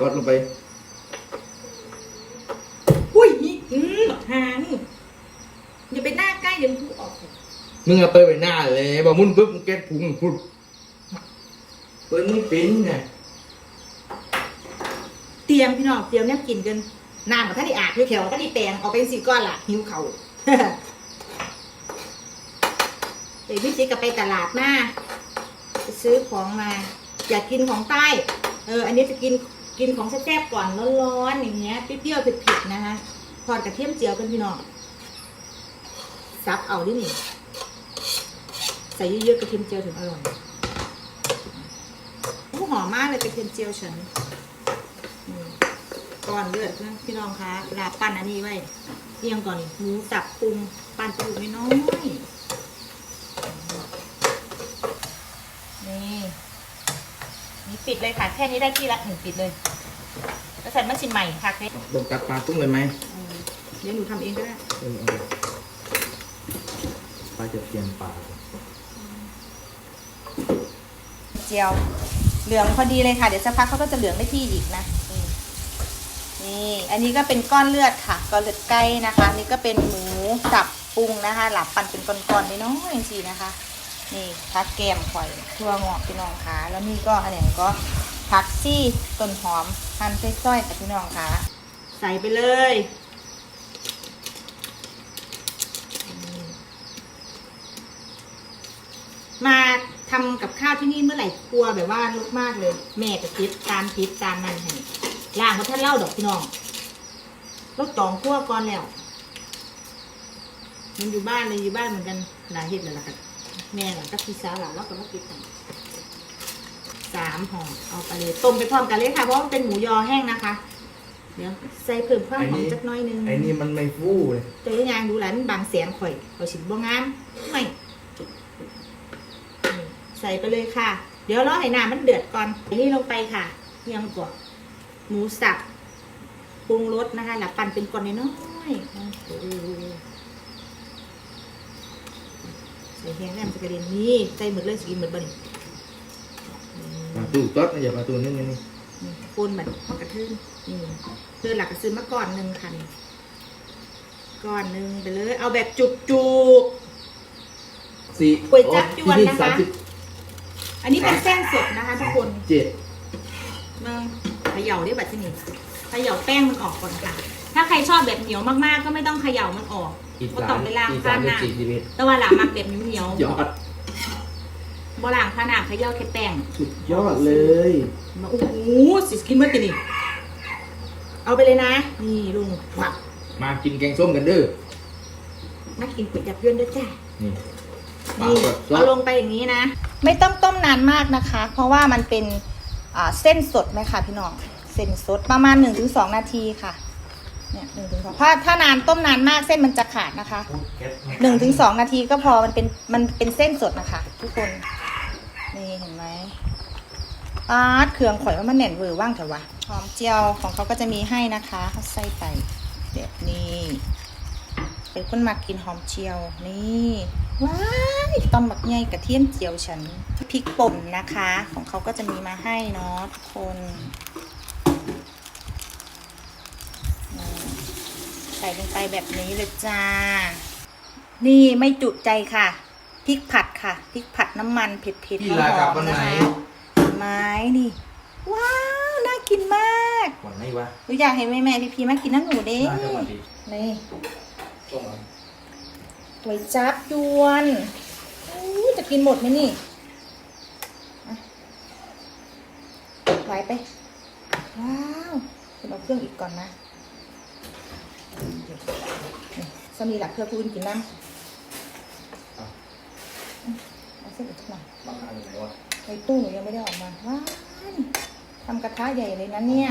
กดลงไป อุ้ยนี่อืมหางอย่าไปหน้าใกล้เดี๋ยวมันพูดออกเลยมึงเอาไปไว้หน้าเลยบอกมุนปุ๊บมึงแก๊สพุงพุดเปิ้ลนี่ปิ้นไงเตรียมพี่น้องเตรียมเนี่ยกินกันน้ำกับท่านที่อาบอยู่แถวท่านที่แปลงเอาเป็นสีก้อนล่ะหิวเขา เดี๋ยวพี่จิ๊กก็ไปตลาดมาไปซื้อของมา อยากกินของใต้ เออ อันนี้จะกิน กินของแซ่บๆก่อนร้อนๆอย่างเงี้ยเปรี้ยวๆเผ็ดๆนะคะทอดกระเทียมเจียวกันพี่น้องซับเอาดินี่ใส่เยอะๆกระเทียมเจียวถึงอร่อยหอมมากเลยกระเทียมเจียวฉันก่อนเลือดนพี่น้องคะลาปั้นอันนี้ไว้เรียงก่อนหมูสับปรุงปั้นปรุงน้อยๆนี่นี่ ปิดเลยค่ะ แค่นี้ได้ที่ละหนึ่งปิดเลย แล้วใส่มาชิมใหม่ค่ะเค้กต้องตัดปลาตุ้งเลยไหมเดี๋ยวหนูทำเองก็ได้เออเอาปลาจะเปลี่ยนปลาเจียว เหลืองพอดีเลยค่ะ เดี๋ยวสักพักเขาก็จะเหลืองได้ที่อีกนะนี่นี่ อันนี้ก็เป็นก้อนเลือดค่ะ ก้อนเลือดไก่นะคะ นี่ก็เป็นหมูสับปรุงนะคะ หลับปั่นเป็นก้อนๆน้อยๆจริงๆนะคะ นี่พักแกมข่อยทั่วงอกพี่น้องคะแล้วนี่ก็อันนี้ก็ผักซี่ต้นหอมหั่นส้อยๆกับพี่น้องคะใส่ไปเลยมาทำกับข้าวที่นี่เมื่อไหร่ครัวแบบว่าลุกมากเลย แม่กับทิปตามทิปตามนั่นให้ล่างเขาท่านเล่าดอกพี่น้องรถจองครัวก่อนแล้วมันอยู่บ้านเลยอยู่บ้านเหมือนกันหลายเห็ดเลยล่ะค่ะ แม่หล่ะก็พี่สาวหล่ะแล้วก็มากินกันสามห่อเอาไปเลยต้มไปพร้อมกันเลยค่ะเพราะว่ามันเป็นหมูยอแห้งนะคะ เดี๋ยวใส่เพิ่มความหอมจักหน้อยนึงไอ้นี่มันไม่ฟูเลยตัวอยางดูแลมันบางแสนข่อยข่อยสิบบ่งามไม่นี่ใส่ไปเลยค่ะ เดี๋ยวรอให้น้ำมันเดือดก่อนอันนี้ลงไปค่ะเยังกว่าหมูสับปรุงรสนะคะหลับปั่นเป็นก้อนน้อยๆ โอ้โหใส่แห้งแน่มันจะกระเด็นนี่ใส่หมดเลยสกินหมดบ่นี่ปลาตู้ต๊ดนะอย่าปลาตู้นี่นี่นี่นี่ปูนแบบกระทืนนี่คือหลักก็ซื้อมาก่อนหนึ่งคันก้อนหนึ่งไปเลย เอาแบบจุกจุก สี่ก๋วยจั๊บยวนที่นะคะ สามสิบๆอันนี้เป็นเส้นสดนะคะทุกคนเจ็ดมึงเขย่าได้แบบที่นี่ เขย่าแป้งมันออกก่อนค่ะ ถ้าใครชอบแบบเหนียวมากๆ ก็ไม่ต้องเขย่ามันออกอีกก็สาต้อมงไปล้างอีกข้าสามหสิบน้าสี่สิบเอ็ดแต่แต่ว่าหลามักแบบเหนียวยอดๆบ่ล้างข้าหน้าเขย่าแค่แป้ง สุดยอดเลย มาโอ้โหสิสกินเมื่อกี้นี่เอาไปเลยนะ นี่ลุงหมักมากินแกงส้มกันเด้อนักกินก๋วยจับยวนด้วยจ้านี่ปลานี่สดซอเอาสลงไปอย่างนี้นะ ไม่ต้องต้มนานมากนะคะ เพราะว่ามันเป็นอ่าเส้นสดไหมคะพี่น้อง เส้นสดประมาณ 1-2 นาทีค่ะเนี่ยหนึ่งถึงสองถ้าถ้านานต้มนานมากเส้นมันจะขาดนะคะหนึ่งถึงสองนาทีก็พอมันเป็นมันเป็นเส้นสดนะคะ ทุกคน นี่เห็นไหมอาร์ตเครื่องข่อยว่ามันแน่นเวอร์ว่างเถอะวะหอมเจียวของเขาก็จะมีให้นะคะเขาใส่ไปแบบนี้เป็นคนมากินหอมเจียวนี่ว้ายตอนบักใหญ่กระเทียมเจียวฉันพริกป่นนะคะ ของเขาก็จะมีมาให้เนาะทุกคนอืมใส่ลงไปแบบนี้เลยจ้า นี่ไม่จุใจค่ะพริกผัดค่ะพริกผัดน้ำมันเผ็ดๆที่หลาอกับมวันๆไหนะนคะไม้นี่ ว้าวน่ากินมากวันไหนวะหนูอยากเห็นแม่แม่พี่พีมากินน้ำหนูเด้น่าจะวันดีนี่ส้มอันก๋วยจับยวนอู้จะกินหมดไหมนี่อะไหวไป ว้าวคุณเอาเครื่องอีกก่อนนะนี่ สมีหลักเพื่อผู้อื่นกินน้ำอืมเอาเส้นอีกสักหน่อยบางอันไหนวะในตู้หนูยังไม่ได้ออกมาว้ายทำกระทะใหญ่เลยนะเนี่ย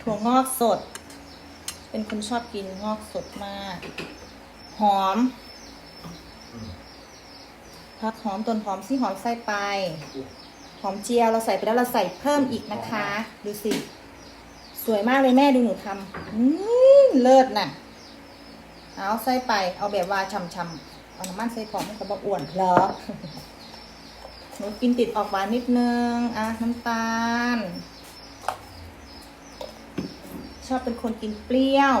ถั่วงอกสด เป็นคนชอบกินงอกสดมาก หอม พักหอมต้นหอมซี่หอมใส่ไป หอมเจียวเราใส่ไปแล้วเราใส่เพิ่มอีกนะคะ ดูสิ สวยมากเลยแม่ดูหนูทำอืมเลิศน่ะ เอาใส่ไป เอาแบบว่าช่ำๆเอาน้ำมันใส่ของมันก็บอ้วนเหรอหนูกินติดออกหวานนิดนึง อะ น้ำตาล ชอบเป็นคนกินเปรี้ยว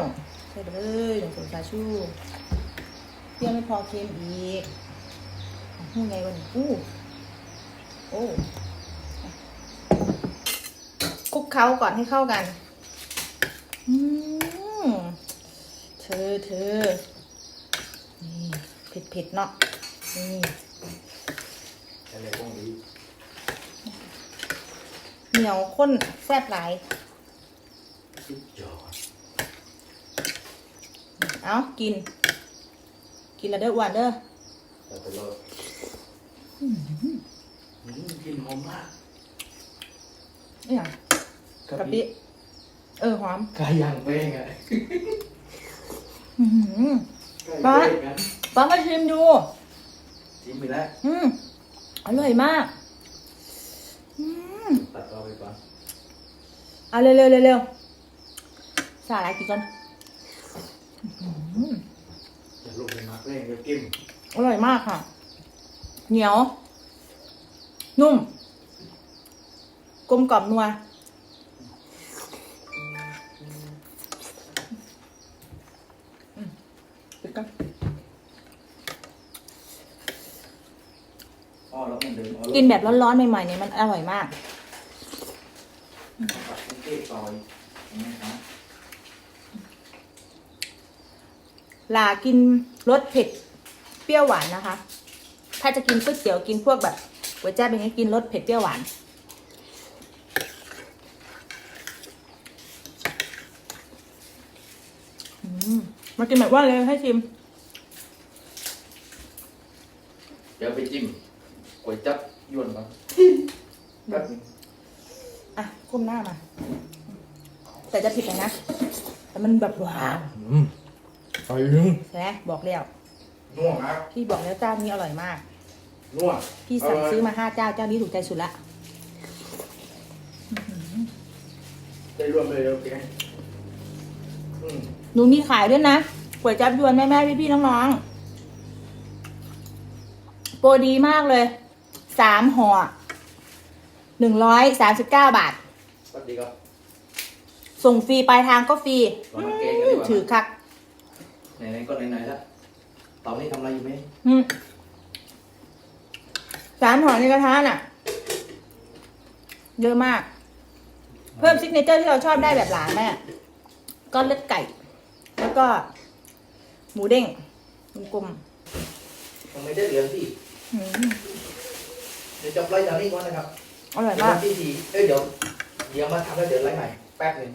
ใส่เลยหนึ่งส่วนสาชูเปรี้ยวไม่พอเค็มอีกหูไงวันนี้อู้โอ้คลุกเคล้าก่อนให้เข้ากัน เธอเธอนี่เผ็ดเผ็ดๆเนาะ นี่อะไรพวกนี้เหนียวข้นแซ่บหลายสุดยอดเอากิน กินแล้วเด้ออ้วนเด้อแต่ตลอดอืมกินหอมมากนี่อย่างกะปิ เออหอมไก่ย่างแป้งอะอื้อหือไก่แป้งกันป้ามาชิมดู ชิมไปแล้วอืมอร่อยมาก อืมตัดเอาไปก่อนเอาเร็วเร็วเร็วเร็วสาหร่ายกินก่อนอื้อหืออย่าลงไปมาแป้งเดี๋ยวกินอร่อยมากค่ะ เหนียว นุ่ม กลมกล่อมนัว อ๋อแล้วมันเดินอ๋อกินแบบร้อนๆใหม่ๆเนี่ยมันอร่อยมากตัดเป็นเค้กซอยนะครับลากินรสเผ็ดเปรี้ยวหวานนะคะ ถ้าจะกินก๋วยเตี๋ยวกินพวกแบบก๋วยจั๊บอย่างนี้กินรสเผ็ดเปรี้ยวหวาน อืมมากินแบบว่าเลยให้ชิม เดี๋ยวไปจิ้มก๋วยจั๊บยวนก่อนแป๊บนึง อะก้มหน้ามา แต่จะผิดหน่อยนะ แต่มันแบบหวานอืมไปนึงใช่ไหมบอกแล้ว นัวครับพี่บอกแล้วเจ้านี้อร่อยมาก นัวพี่สั่งซื้อมาห้าเจ้าเจ้านี้ถูกใจสุดละได้รวมเลยเดี๋ยวแกงอืมหนูมีขายด้วยนะก๋วยจับยวนแม่แม่พี่พี่ๆน้องๆโปรดีมากเลยสามห่อหนึ่งร้อยสามสิบเก้าบาท สวัสดีครับ ส่งฟรีปลายทางก็ฟรีเรามาเกงกันดีกว่า ถือคักไหนๆก็ไหนๆแล้วตอนนี้ทำอะไรอยู่ไหมอืมสามห่อในกระทะน่ะ เยอะมาก เพิ่มซิกเนเจอร์ที่เราชอบได้แบบหลานแม่ก้อนเลือดไก่ แล้วก็ หมูเด้งกลมทำไมได้เหลืองที่ ๆอืมเดี๋ยวจะไล่จากนี้ก่อนนะครับอร่อยเดี๋ยวมาวักนที่สี่เอ้ยเดี๋ยว เดี๋ยวมาทำแล้วเดี๋ยวไล่ใหม่ แป๊บหนึง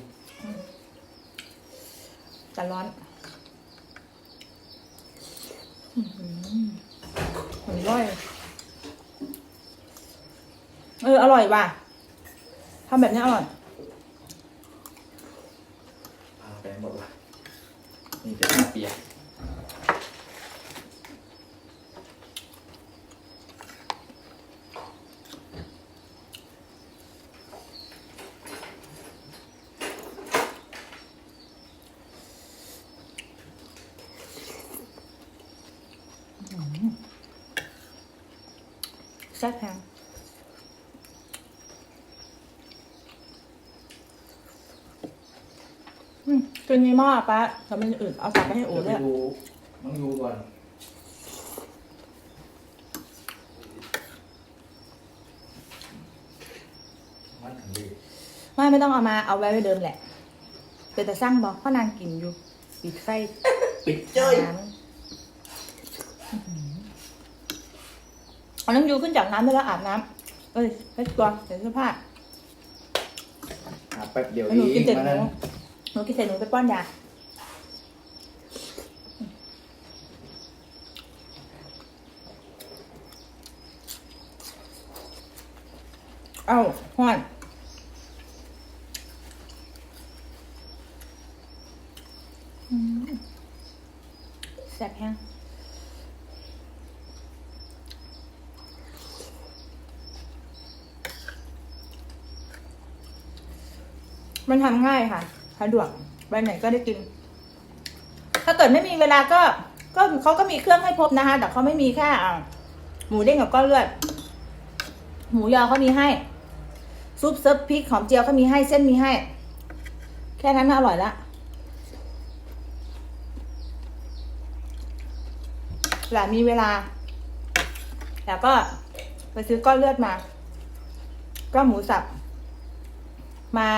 แต่ร้อนอื้อหือมร่อย เออ อร่อยว่ะทำแบบนี้อร่อยเอาไปหมดละนี่เป็นเปียก แซ่บแพงอืมกินนี้มากปะทำเป็นอื่นเอากลับไปให้โอ๋เดี๋ยวด้ไปวยดูน้องยูก่อนมันอันดีไม่ไม่ต้องเอามาเอาไว้ไว้เดิมแหละ เป็นแต่สร้างบอกพ่อนางกินอยู่ ปิดไฟปิดเจ้ยน้ำอื้อหือ เอาน้องยูขึ้นจากน้ำได้แล้วอาบน้ำเอ้ยเล็ดตัวเดี๋ยวเสื้อผ้าอะแป๊บเดียวแล้วหนูกินเสร็จมาหนูนั้นหนูกินเสร็จหนูไปป้อนยาเอ้าห้อนอืมแซ่บแห้ง มันทำง่ายค่ะสะดวกไปไหนก็ได้กิน ถ้าเกิดไม่มีเวลาก็ ก็เขาก็มีเครื่องให้พบนะคะ แต่เขาไม่มีแค่อ่าหมูเด้งกับก้อนเลือด หมูยอเขามีให้ ซุปเซิร์ฟพริกหอมเจียวเขามีให้เส้นมีให้ แค่นั้นอร่อยละหลามีเวลา แล้วก็ไปซื้อก้อนเลือดมา ก็หมูสับ มา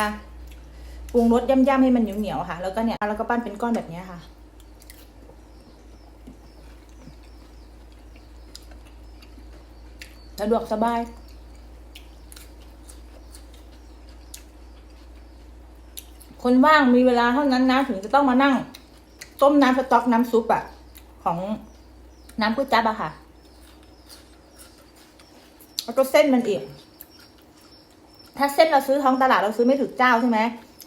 รุงรสย่ำๆให้มันเหนียวๆค่ะ แล้วก็เนี่ยแล้วก็ปั้นเป็นก้อนแบบนี้ค่ะสะดวกสบายคนว่างมีเวลาเท่านั้นนะถึงจะต้องมานั่ง ต้มน้ำสต๊อกน้ำซุปอะของน้ำก๋วยจั๊บอะค่ะแล้วก็เส้นมันอีก ถ้าเส้นเราซื้อท้องตลาดเราซื้อไม่ถึกเจ้าใช่ไหม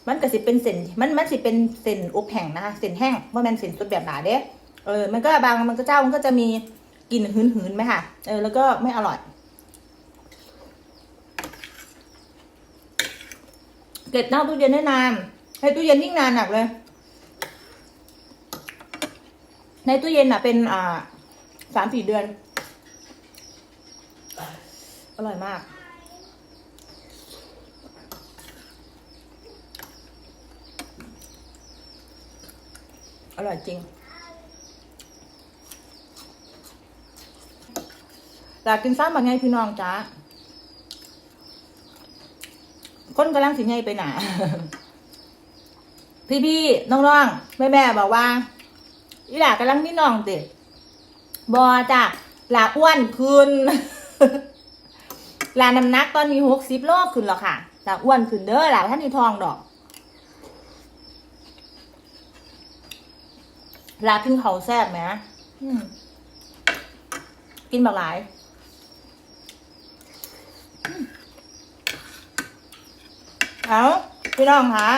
มันก็สิเป็นเส้นมันมันสิเป็นเส้นอบแห้งนะคะเส้นแห้งว่ามันเส้นสดแบบหนาเด้เออ มันก็บางมันก็เจ้ามันก็จะมีกลิ่นหืนๆไหมค่ะเออแล้วก็ไม่อร่อยเก็บเน่าตู้เย็นได้นานให้ตู้เย็นยิ่งนานหนักเลย ในตู้เย็นอะเป็นอ่าสามสี่เดือน อร่อยมาก อร่อยจริงอยากกินซ้ำแบบไงพี่น้องจ้าคนกำลังสิไงไปหนาพี่พี่ๆน้องๆแม่แม่บอกว่าอีหลากำลังนี่น้องติบอจ้ะหลาอ้วนขึ้นหลาน้ำหนักตอนนี้หกสิบโลขึ้นแล้วค่ะหลาอ้วนขึ้นเด้อหลาท่านนี่ทองดอก ลากินเขาแซ่บไหมกินแบบหลายเอาพี่น้องคะ